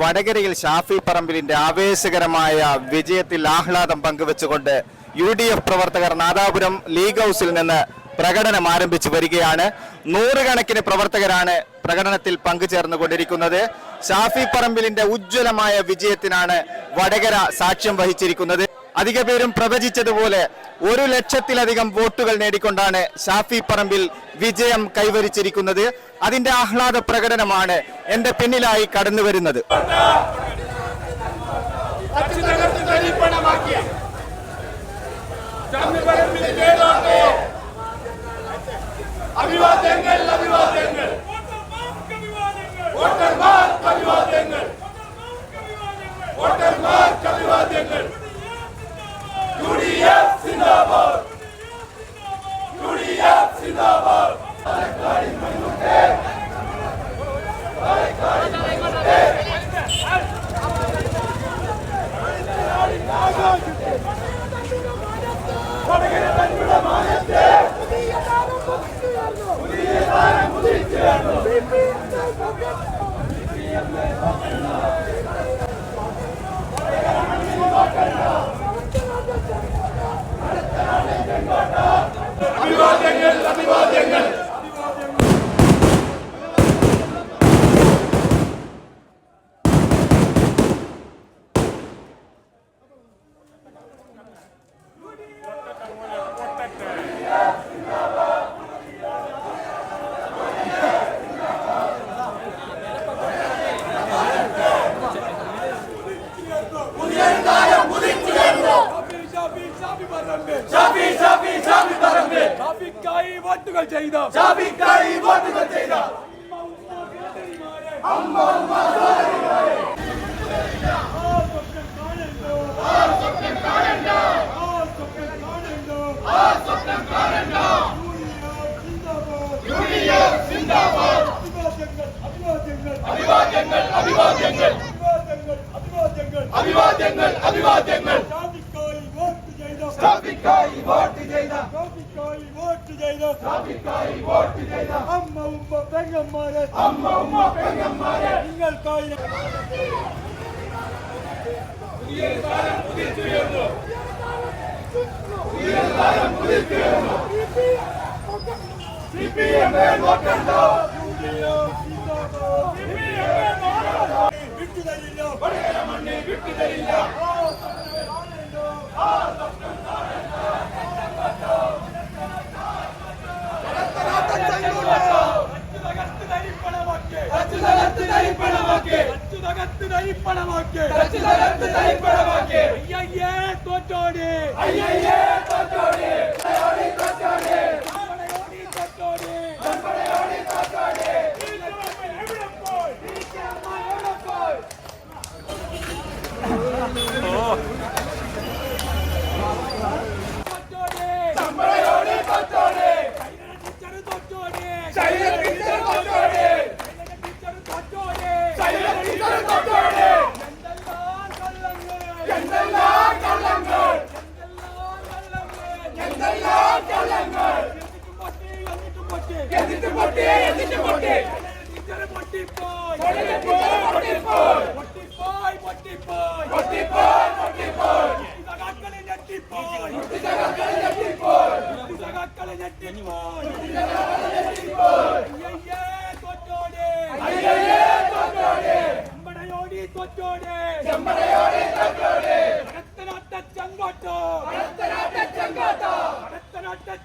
വടകരയിൽ ഷാഫി പറമ്പിലിന്റെ ആവേശകരമായ വിജയത്തിൽ ആഹ്ലാദം പങ്കുവെച്ചുകൊണ്ട് യു ഡി എഫ് പ്രവർത്തകർ നാദാപുരം ലീഗ് ഹൗസിൽ നിന്ന് പ്രകടനം ആരംഭിച്ചു വരികയാണ്. നൂറുകണക്കിന് പ്രവർത്തകരാണ് പ്രകടനത്തിൽ പങ്കുചേർന്നുകൊണ്ടിരിക്കുന്നത്. ഷാഫി പറമ്പിലിന്റെ ഉജ്ജ്വലമായ വിജയത്തിനാണ് വടകര സാക്ഷ്യം വഹിച്ചിരിക്കുന്നത്. അധിക പേരും പ്രവചിച്ചതുപോലെ ഒരു ലക്ഷത്തിലധികം വോട്ടുകൾ നേടിക്കൊണ്ടാണ് ഷാഫി പറമ്പിൽ വിജയം കൈവരിച്ചിരിക്കുന്നത്. അതിന്റെ ആഹ്ലാദ പ്രകടനമാണ് എന്റെ പിന്നിലായി കടന്നു വരുന്നത് അച്യുതകർത്ത് തരിപ്പണമാക്കിയ ചമ്മിപ്പറമ്പിൽ കേരളത്തെ അഭിവാദ്യങ്ങൾ അഭിവാദ്യങ്ങൾ വോട്ടർമാർക്ക് അഭിവാദ്യങ്ങൾ വോട്ടർമാർക്ക് അഭിവാദ്യങ്ങൾ യു ഡി എഫ് സിന്ദാബാദ് യു ഡി എഫ് സിന്ദാബാദ് അഭിവാദ്യങ്ങൾ അഭിവാദ്യങ്ങൾ ഷാഫി ഷാഫി ഷാഫി പറമ്പ് ഷാഫിക്കായി വോട്ടുകൾ ചെയ്ത ഷാഫിക്കായി വോട്ടുകൾ ചെയ്ത അഭിവാദ്യങ്ങൾ അഭിവാദ്യങ്ങൾ. അഭിവാദ്യങ്ങൾ അഭിവാദ്യങ്ങൾ ഷാഫിക്കായി വോട്ട് ചെയ്ത ഷാഫിക്കായി വോട്ട് ചെയ്ത ഷാഫിക്കായി വോട്ട് ചെയ്ത വോട്ട് ചെയ്ത അമ്മ ഉമ്മ പെങ്ങന്മാരെ അമ്മ ഉമ്മ പെങ്ങന്മാരെ നിങ്ങൾക്കായി വിട്ടുതരില്ല മണ്ണെ വിട്ടുതരില്ല തകർത്ത് തരിപ്പണമാക്കി അച്യുതകർത്ത് തരിപ്പണമാക്കി തകർത്ത് തരിപ്പണമാക്കി അച്യുതകർത്ത്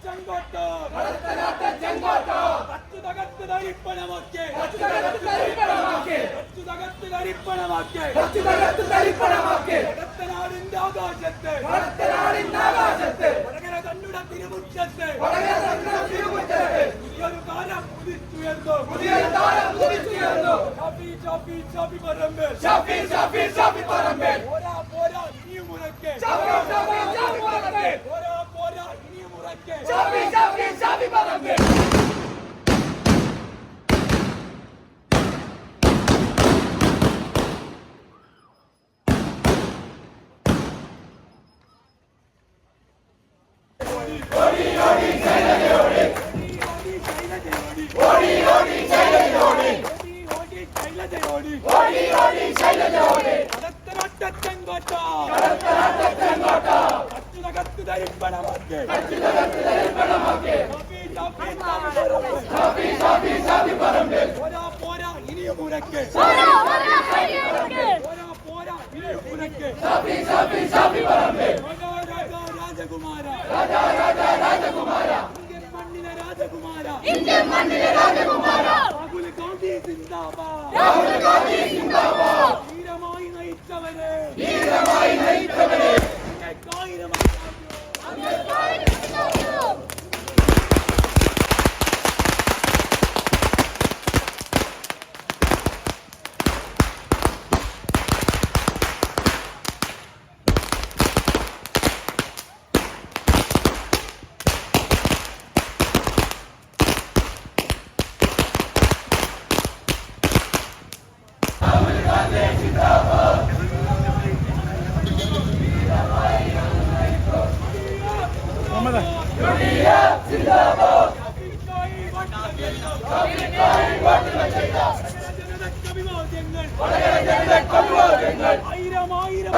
ചെങ്കോട്ടോ ചെങ്കോട്ടോ തകർത്ത് തരിപ്പണമാക്കി തകർത്ത് ധരിപ്പണമാക്കി അച്യുതകർത്ത് തരിപ്പണമാക്കി കടത്തനാടിന്റെ ആകാശത്ത്. കടത്തനാടിന്റെ ആകാശത്ത്. വടകര തന്നുടെ തിരുമുറ്റത്ത്. വടകര തങ്ങളുടെ തിരുമുറ്റത്ത്. പുതിയൊരു കാലം ഉദിച്ചുയർന്നു. പുതിയൊരു താരം ഉദിച്ചുയർന്നു. ഷാഫി ഷാഫി ഷാഫി പറമ്പ്. ഷാഫി ഷാഫി ഷാഫി പറമ്പേ. പോരാ ശൈലജയോടി. ഓടി ഓടി ശൈലജയോടി. കടത്തനോട്ടത്തെങ്കോട്ട കടത്തനോട്ടത്തെങ്കോട്ട കച്ചിനകത്ത് ധരിപ്പണമാക്കി. കച്ചിനകത്ത് ധരിപ്പണമാക്കി. പോരാ പോരാ ഇനിയും ഉരക്ക്. പോരാ പോരാ പോരാ ഇനിയും ഉരക്ക്. രാജകുമാര. രാജകുമാര. ഇന്ത്യൻ മണ്ണിലെ രാജകുമാര. ഇന്ത്യൻ മണ്ണിലെ രാജകുമാര. ഗാന്ധി സിന്ദാബാദ് രാഹുൽ ഗാന്ധി സിന്ദാബാദ് ധീരമായി നയിച്ചവരെ ധീരമായി നയിച്ചവരെ ആയിരം ആയിരം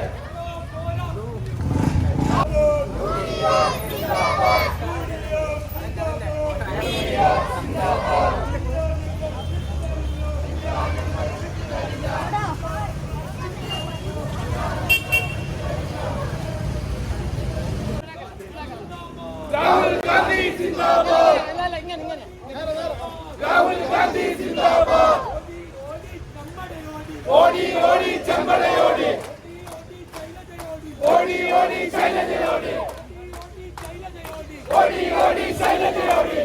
ഗാന്ധി സിന്ദാബാദ് ഓടി ഓടി ചെമ്പടയോടി ഓടി ഓടി ശൈലജയോടി. ഓടി ഓടി ശൈലജയോടി.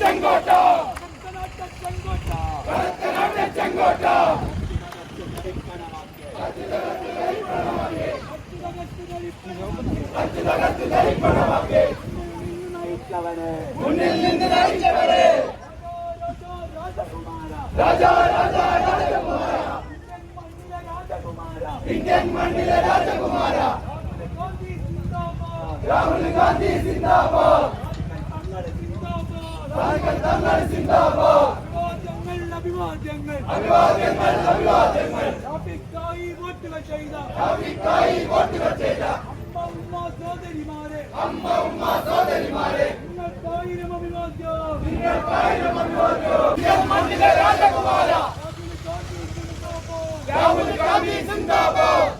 ചെങ്കോട്ട ഭരതനാട് ചെങ്കോട്ട അച്യുതകത്ത് ധരിപ്പണമാക്കി മുന്നിൽ നിന്ന് നയിച്ചവരെ രാജാ രാജാ രാജകുമാര ഇന്ത്യൻ മണ്ണിലെ രാജകുമാര. രാഹുൽ ഗാന്ധി സിന്ദാബാദ്. തങ്ങൾ സിന്ദാബാദ്. അഭിവാദ്യങ്ങൾ അഭിവാദ്യങ്ങൾ. അഭിവാദ്യങ്ങൾ ഷാഫിക്കായി വോട്ടുകൾ ചെയ്ത. ഷാഫിക്കായി വോട്ടുകൾ ചെയ്ത അമ്മ ഉമ്മ സോദരിമാരെ അമ്മ ഉമ്മ സോദരിമാരെ നിങ്ങൾക്കായിരം അഭിവാദ്യം. നിങ്ങൾക്കായിരം അഭിവാദ്യം. മണ്ണിലെ രാജകുമാര. രാഹുൽ ഗാന്ധി സിന്ദാബാദ്.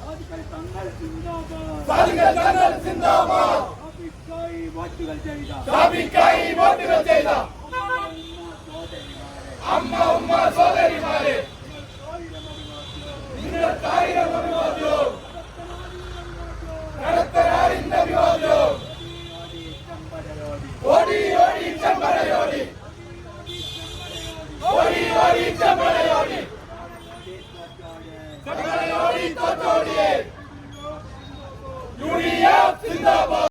ആദ്യത്തെ തങ്ങൾ സിന്ദാബാദ്. ഷാഫിക്കായി വോട്ടുകൾ ചെയ്ത. അമ്മ ഉമ്മ സോദരിമാരെ നിങ്ങളുടെ ഉമ്മ